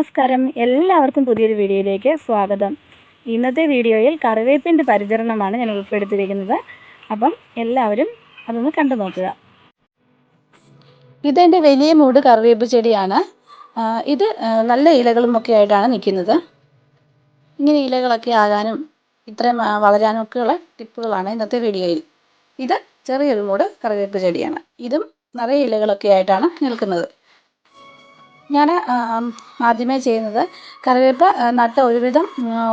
നമസ്കാരം. എല്ലാവർക്കും പുതിയൊരു വീഡിയോയിലേക്ക് സ്വാഗതം. ഇന്നത്തെ വീഡിയോയിൽ കറിവേപ്പിന്റെ പരിചരണമാണ് ഞാൻ ഉൾപ്പെടുത്തിയിരിക്കുന്നത്. അപ്പം എല്ലാവരും അതൊന്ന് കണ്ടു നോക്കുക. ഇതെന്റെ വലിയ മൂട് കറിവേപ്പ് ചെടിയാണ്. ഇത് നല്ല ഇലകളും ഒക്കെ ആയിട്ടാണ് നിൽക്കുന്നത്. ഇങ്ങനെ ഇലകളൊക്കെ ആകാനും ഇത്രയും വളരാനും ഒക്കെയുള്ള ടിപ്പുകളാണ് ഇന്നത്തെ വീഡിയോയിൽ. ഇത് ചെറിയൊരു മൂട് കറിവേപ്പ് ചെടിയാണ്. ഇതും നിറയെ ഇലകളൊക്കെ ആയിട്ടാണ് നിൽക്കുന്നത്. ഞാൻ ആദ്യമേ ചെയ്യുന്നത് കറിവേപ്പ് നട്ട് ഒരുവിധം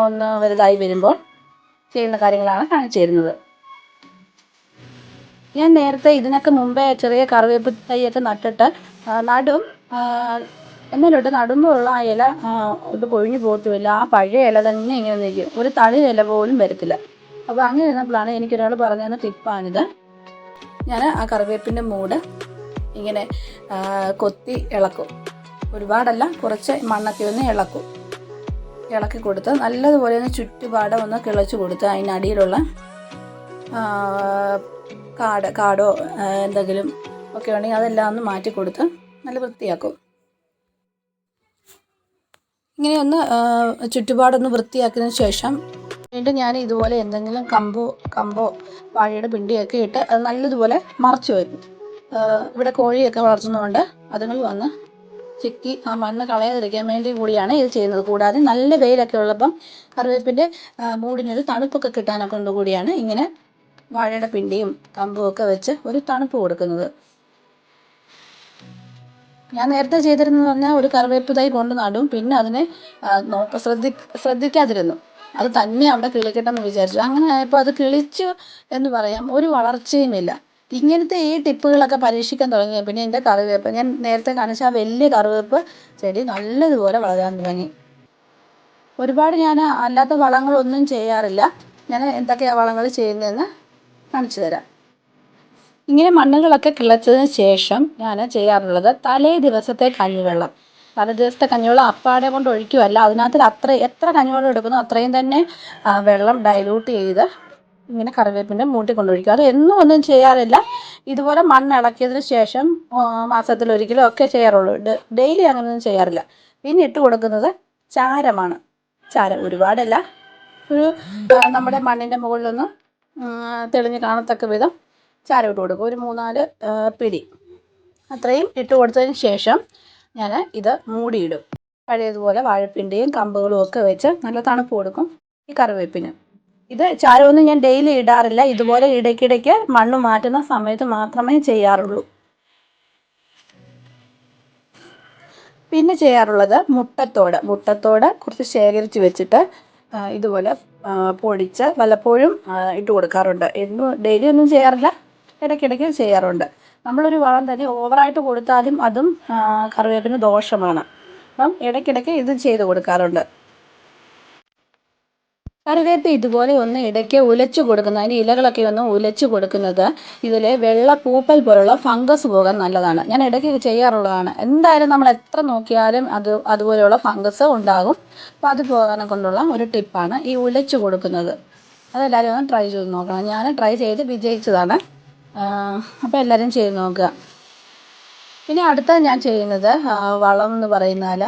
ഒന്ന് വലുതായി വരുമ്പോൾ ചെയ്യുന്ന കാര്യങ്ങളാണ് കാണിച്ചു തരുന്നത് ഞാൻ നേരത്തെ ഇതിനൊക്കെ മുമ്പേ ചെറിയ കറിവേപ്പ് തൈയൊക്കെ നട്ടിട്ട് നടും എന്നാലോട്ട് നടുമ്പോഴുള്ള ആ ഇല ഇത് പൊഴിഞ്ഞു പോകത്തുമില്ല. ആ പഴയ ഇല തന്നെ ഇങ്ങനെ നിൽക്കും. ഒരു തളി ഇല പോലും വരത്തില്ല. അപ്പോൾ അങ്ങനെ ഇരുന്നപ്പോഴാണ് എനിക്കൊരാൾ പറഞ്ഞു തന്ന ടിപ്പാണിത്. ഞാൻ ആ കറിവേപ്പിന്റെ മൂട് ഇങ്ങനെ കൊത്തി ഇളക്കും. ഒരുപാടല്ല കുറച്ച് മണ്ണൊക്കെ ഒന്ന് ഇളക്കും. ഇളക്കി കൊടുത്ത് നല്ലതുപോലെ ഒന്ന് ചുറ്റുപാടം ഒന്ന് കിളച്ച് കൊടുത്ത് അതിനടിയിലുള്ള കാട് കാടോ എന്തെങ്കിലും ഒക്കെ ഉണ്ടെങ്കിൽ അതെല്ലാം ഒന്ന് മാറ്റി കൊടുത്ത് നല്ല വൃത്തിയാക്കും. ഇങ്ങനെ ഒന്ന് ചുറ്റുപാടൊന്ന് വൃത്തിയാക്കിയതിന് ശേഷം വീണ്ടും ഞാൻ ഇതുപോലെ എന്തെങ്കിലും കമ്പോ കമ്പോ വാഴയുടെ പിണ്ടിയൊക്കെ ഇട്ട് അത് നല്ലതുപോലെ മറച്ചു വരും ഇവിടെ കോഴിയൊക്കെ വളർത്തുന്നതുകൊണ്ട് അതുങ്ങൾ വന്ന് ചിക്കി ആ മണ്ണ് കളയാതിരിക്കാൻ വേണ്ടി കൂടിയാണ് ഇത് ചെയ്യുന്നത്. കൂടാതെ നല്ല വെയിലൊക്കെ ഉള്ളപ്പം കറിവേപ്പിന്റെ മൂടിനൊരു തണുപ്പൊക്കെ കിട്ടാനൊക്കെ കൂടിയാണ് ഇങ്ങനെ വാഴയുടെ പിണ്ടിയും കമ്പും ഒക്കെ വെച്ച് ഒരു തണുപ്പ് കൊടുക്കുന്നത്. ഞാൻ നേരത്തെ ചെയ്തിരുന്നത് പറഞ്ഞാൽ ഒരു കറിവേപ്പ് തൈ കൊണ്ട് നടും പിന്നെ അതിനെ നോക്ക ശ്രദ്ധി ശ്രദ്ധിക്കാതിരുന്നു. അത് തന്നെ അവിടെ കിളിക്കട്ടെന്ന് വിചാരിച്ചു. അങ്ങനെ ആയപ്പോൾ അത് കിളിച്ചു എന്ന് പറയാം. ഒരു വളർച്ചയുമില്ല. ഇങ്ങനത്തെ ഈ ടിപ്പുകളൊക്കെ പരീക്ഷിക്കാൻ തുടങ്ങി. പിന്നെ എന്റെ കറിവേപ്പ്. ഞാൻ നേരത്തെ കാണിച്ച ആ വലിയ കറിവേപ്പ് ചെടി നല്ലതുപോലെ വളരാൻ തുടങ്ങി. ഒരുപാട് ഞാൻ അല്ലാത്ത വളങ്ങളൊന്നും ചെയ്യാറില്ല. ഞാൻ എന്തൊക്കെയാണ് വളങ്ങൾ ചെയ്യുന്നതെന്ന് കാണിച്ചു തരാം. ഇങ്ങനെ മണ്ണുകളൊക്കെ കിളച്ചതിന് ശേഷം ഞാൻ ചെയ്യാറുള്ളത് തലേ ദിവസത്തെ കഞ്ഞിവെള്ളം. തലേ ദിവസത്തെ കഞ്ഞിവെള്ളം അപ്പാടെ കൊണ്ട് ഒഴിക്കുമല്ല അതിനകത്ത് അത്ര എത്ര കഞ്ഞിവെള്ളം എടുക്കുന്നു അത്രയും തന്നെ വെള്ളം ഡൈലൂട്ട് ചെയ്ത് ഇങ്ങനെ കറിവേപ്പിന്റെ മൂട്ടി കൊണ്ടൊഴിക്കും. അത് എന്നും ഒന്നും ചെയ്യാറില്ല. ഇതുപോലെ മണ്ണ് ഇളക്കിയതിന് ശേഷം മാസത്തിലൊരിക്കലും ഒക്കെ ചെയ്യാറുള്ളൂ. ഡെയിലി അങ്ങനെയൊന്നും ചെയ്യാറില്ല. പിന്നെ ഇട്ട് കൊടുക്കുന്നത് ചാരമാണ്. ചാരം ഒരുപാടല്ല. ഒരു നമ്മുടെ മണ്ണിന്റെ മുകളിലൊന്ന് തെളിഞ്ഞ് കാണത്തക്ക വിധം ചാരം ഇട്ട് കൊടുക്കും. ഒരു മൂന്നാൽ പിടി. അത്രയും ഇട്ട് കൊടുത്തതിന് ശേഷം ഞാൻ ഇത് മൂടിയിടും. പഴയതുപോലെ വാഴപ്പിണ്ടിയും കമ്പുകളും ഒക്കെ വെച്ച് നല്ല തണുപ്പ് കൊടുക്കും ഈ കറിവേപ്പിന്. ഇത് ചാരമൊന്നും ഞാൻ ഡെയിലി ഇടാറില്ല. ഇതുപോലെ ഇടയ്ക്കിടയ്ക്ക് മണ്ണ് മാറ്റുന്ന സമയത്ത് മാത്രമേ ചെയ്യാറുള്ളൂ. പിന്നെ ചെയ്യാറുള്ളത് മുട്ടത്തോട്. മുട്ടത്തോട് കുറച്ച് ശേഖരിച്ച് വെച്ചിട്ട് ഇതുപോലെ പൊടിച്ച് വല്ലപ്പോഴും ഇട്ട് കൊടുക്കാറുണ്ട്. എന്നും ഡെയിലി ഒന്നും ചെയ്യാറില്ല. ഇടയ്ക്കിടയ്ക്ക് ചെയ്യാറുണ്ട്. നമ്മളൊരു വളം തന്നെ ഓവറായിട്ട് കൊടുത്താലും അതും കറിവേപ്പിന് ദോഷമാണ്. അപ്പം ഇടയ്ക്കിടയ്ക്ക് ഇത് ചെയ്ത് കൊടുക്കാറുണ്ട്. കറിവേപ്പ് ഇതുപോലെ ഒന്ന് ഇടയ്ക്ക് ഉലച്ചു കൊടുക്കുന്ന. അതിന്റെ ഇലകളൊക്കെ ഒന്ന് ഉലച്ചു കൊടുക്കുന്നത്. ഇതിൽ വെള്ള പൂപ്പൽ പോലുള്ള ഫംഗസ് പോകാൻ നല്ലതാണ്. ഞാൻ ഇടയ്ക്ക് ചെയ്യാറുള്ളതാണ്. എന്തായാലും നമ്മൾ എത്ര നോക്കിയാലും അത് അതുപോലെയുള്ള ഫംഗസ് ഉണ്ടാകും. അപ്പോൾ അത് പോകാനെ കൊണ്ടുള്ള ഒരു ടിപ്പാണ് ഈ ഉലച്ചു കൊടുക്കുന്നത്. അതെല്ലാവരും ഒന്ന് ട്രൈ ചെയ്ത് നോക്കണം. ഞാൻ ട്രൈ ചെയ്ത് വിജയിച്ചതാണ്. അപ്പോൾ എല്ലാവരും ചെയ്ത് നോക്കുക. പിന്നെ അടുത്ത ഞാൻ ചെയ്യുന്നത് വളം എന്ന് പറയുന്നാൽ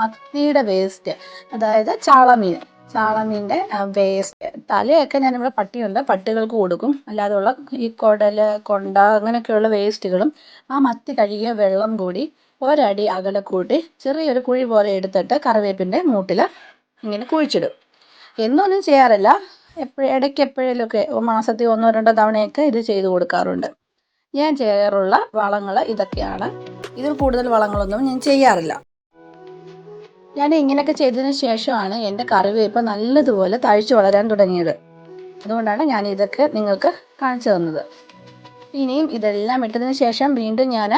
മത്തിയുടെ വേസ്റ്റ് അതായത് ചാളമീൻ. ചാളമീന്റെ വേസ്റ്റ് തലയൊക്കെ ഞാൻ ഇവിടെ പട്ടിയുണ്ട്. പട്ടികൾക്ക് കൊടുക്കും. അല്ലാതെയുള്ള ഈ കുടൽ കൊണ്ട അങ്ങനെയൊക്കെയുള്ള വേസ്റ്റുകളും ആ മത്തി കഴുകിയ വെള്ളം കൂടി ഒരടി അകലെ കൂട്ടി ചെറിയൊരു കുഴി പോലെ എടുത്തിട്ട് കറിവേപ്പിന്റെ മൂട്ടിൽ ഇങ്ങനെ കുഴിച്ചിടും. എന്നൊന്നും ചെയ്യാറില്ല. എപ്പോഴും ഇടയ്ക്ക് എപ്പോഴേലൊക്കെ മാസത്തിൽ ഒന്നോ രണ്ടോ തവണയൊക്കെ ഇത് ചെയ്തു കൊടുക്കാറുണ്ട്. ഞാൻ ചെയ്യാറുള്ള വളങ്ങൾ ഇതൊക്കെയാണ്. ഇതിൽ കൂടുതൽ വളങ്ങളൊന്നും ഞാൻ ചെയ്യാറില്ല. ഞാൻ ഇങ്ങനെയൊക്കെ ചെയ്തതിന് ശേഷമാണ് എന്റെ കറിവേപ്പ് നല്ലതുപോലെ തഴച്ചു വളരാൻ തുടങ്ങിയത്. അതുകൊണ്ടാണ് ഞാൻ ഇതൊക്കെ നിങ്ങൾക്ക് കാണിച്ചു തന്നത്. ഇനിയും ഇതെല്ലാം ഇട്ടതിന് ശേഷം വീണ്ടും ഞാൻ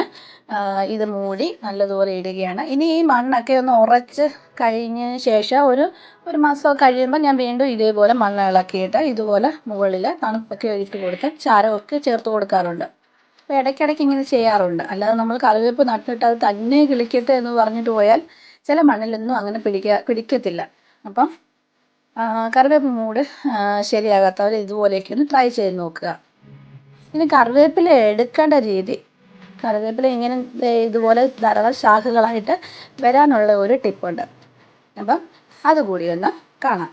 ഇത് മൂടി നല്ലതുപോലെ ഇടുകയാണ്. ഇനി ഈ മണ്ണൊക്കെ ഒന്ന് ഉറച്ച് കഴിഞ്ഞതിന് ശേഷം ഒരു ഒരു മാസം കഴിയുമ്പോൾ ഞാൻ വീണ്ടും ഇതേപോലെ മണ്ണ് ഇളക്കിയിട്ട് ഇതുപോലെ മുകളിൽ തണുപ്പൊക്കെ ഒഴിച്ച് കൊടുത്ത് ചാരമൊക്കെ ചേർത്ത് കൊടുക്കാറുണ്ട്. അപ്പോൾ ഇടയ്ക്കിടയ്ക്ക് ഇങ്ങനെ ചെയ്യാറുണ്ട്. അല്ലാതെ നമ്മൾ കറിവേപ്പ് നട്ടിട്ട് അത് തന്നെ കിളിക്കട്ടെ എന്ന് പറഞ്ഞിട്ട് പോയാൽ ചില മണ്ണിലൊന്നും അങ്ങനെ പിടിക്കുക പിടിക്കത്തില്ല. അപ്പം കറിവേപ്പ് മൂട് ശരിയാകാത്തവർ ഇതുപോലെയൊക്കെ ഒന്ന് ട്രൈ ചെയ്ത് നോക്കുക. ഇനി കറിവേപ്പില എടുക്കേണ്ട രീതി. കറിവേപ്പില ഇങ്ങനെ ഇതുപോലെ ധാരാളം ശാഖകളായിട്ട് വരാനുള്ള ഒരു ടിപ്പുണ്ട് അപ്പം അതുകൂടി ഒന്ന് കാണാം.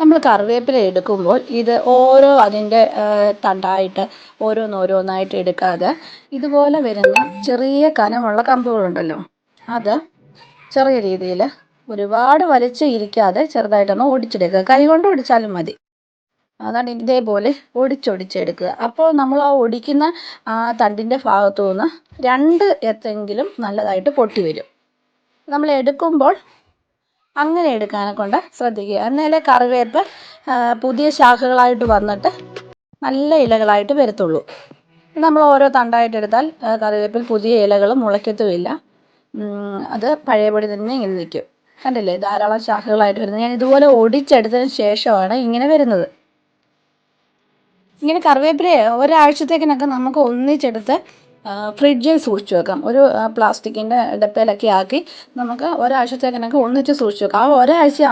നമ്മൾ കറിവേപ്പില എടുക്കുമ്പോൾ ഇത് ഓരോ അതിന്റെ തണ്ടായിട്ട് ഓരോന്നോരോന്നായിട്ട് എടുക്കാതെ ഇതുപോലെ വരുന്ന ചെറിയ കനമുള്ള കമ്പുകളുണ്ടല്ലോ. അത് ചെറിയ രീതിയിൽ ഒരുപാട് വലിച്ച് ഇരിക്കാതെ ചെറുതായിട്ടൊന്ന് ഓടിച്ചെടുക്കുക കൈ കൊണ്ട് ഓടിച്ചാലും മതി. അതാണ് ഇതേപോലെ ഒടിച്ചൊടിച്ചെടുക്കുക. അപ്പോൾ നമ്മൾ ആ ഒടിക്കുന്ന ആ തണ്ടിന്റെ ഭാഗത്തു നിന്ന് രണ്ട് എത്തെങ്കിലും നല്ലതായിട്ട് പൊട്ടി വരും. നമ്മൾ എടുക്കുമ്പോൾ അങ്ങനെ എടുക്കാനെ കൊണ്ട് ശ്രദ്ധിക്കുക. എന്നാലേ കറിവേപ്പ് പുതിയ ശാഖകളായിട്ട് വന്നിട്ട് നല്ല ഇലകളായിട്ട് വരത്തുള്ളൂ. നമ്മൾ ഓരോ തണ്ടായിട്ട് എടുത്താൽ കറിവേപ്പിൽ പുതിയ ഇലകൾ മുളയ്ക്കത്തുമില്ല. അത് പഴയപടി തന്നെ ഇങ്ങനെ നിൽക്കും. കണ്ടില്ലേ? ധാരാളം ശാഖകളായിട്ട് വരുന്നത്. ഞാൻ ഇതുപോലെ ഒടിച്ചെടുത്തതിന് ശേഷമാണ് ഇങ്ങനെ വരുന്നത്. ഇങ്ങനെ കറിവേപ്പില ഒരാഴ്ചത്തേക്കിനൊക്കെ നമുക്ക് ഒന്നിച്ചെടുത്ത് ഫ്രിഡ്ജിൽ സൂക്ഷിച്ചു വെക്കാം. ഒരു പ്ലാസ്റ്റിക്കിന്റെ ഡപ്പയിലൊക്കെ ആക്കി നമുക്ക് ഒരാഴ്ചത്തേക്കിനൊക്കെ ഒന്നിച്ച് സൂക്ഷിച്ചു വെക്കാം. ആ ഒരാഴ്ച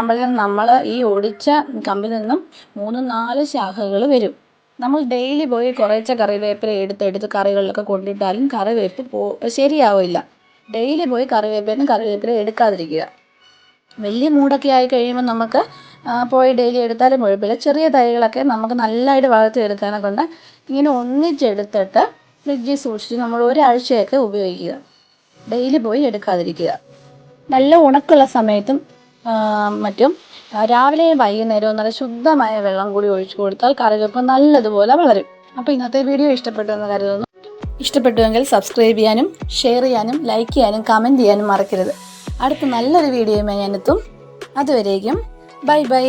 നമ്മൾ ഈ ഒടിച്ച കമ്പിൽ നിന്നും മൂന്ന് നാല് ശാഖകൾ വരും. നമ്മൾ ഡെയിലി പോയി കുറേച്ച കറിവേപ്പില എടുത്ത് എടുത്ത് കറികളിലൊക്കെ കൊണ്ടിട്ടാലും കറിവേപ്പ് പോ ശരിയാവില്ല. ഡെയിലി പോയി കറിവേപ്പിലും കറിവേപ്പില എടുക്കാതിരിക്കുക. വലിയ മൂടൊക്കെ ആയി കഴിയുമ്പോൾ നമുക്ക് പോയി ഡെയിലി എടുത്താലും കുഴപ്പമില്ല. ചെറിയ തൈകളൊക്കെ നമുക്ക് നല്ലതായിട്ട് വളർത്തിയെടുക്കാനൊക്കെ കൊണ്ട് ഇങ്ങനെ ഒന്നിച്ചെടുത്തിട്ട് ഫ്രിഡ്ജിൽ സൂക്ഷിച്ച് നമ്മൾ ഒരാഴ്ചയൊക്കെ ഉപയോഗിക്കുക. ഡെയിലി പോയി എടുക്കാതിരിക്കുക. നല്ല ഉണക്കുള്ള സമയത്തും മറ്റും രാവിലെയും വൈകുന്നേരവും നല്ല ശുദ്ധമായ വെള്ളം കൂടി ഒഴിച്ചു കൊടുത്താൽ കറിവേപ്പ് നല്ലതുപോലെ വളരും. അപ്പോൾ ഇന്നത്തെ വീഡിയോ ഇഷ്ടപ്പെട്ടു എന്ന് കരുതുന്നു. ഇഷ്ടപ്പെട്ടുവെങ്കിൽ സബ്സ്ക്രൈബ് ചെയ്യാനും ഷെയർ ചെയ്യാനും ലൈക്ക് ചെയ്യാനും കമന്റ് ചെയ്യാനും മറക്കരുത്. അടുത്ത നല്ലൊരു വീഡിയോയുമായി ഞാനെത്തും അതുവരേക്കും ബൈ ബൈ.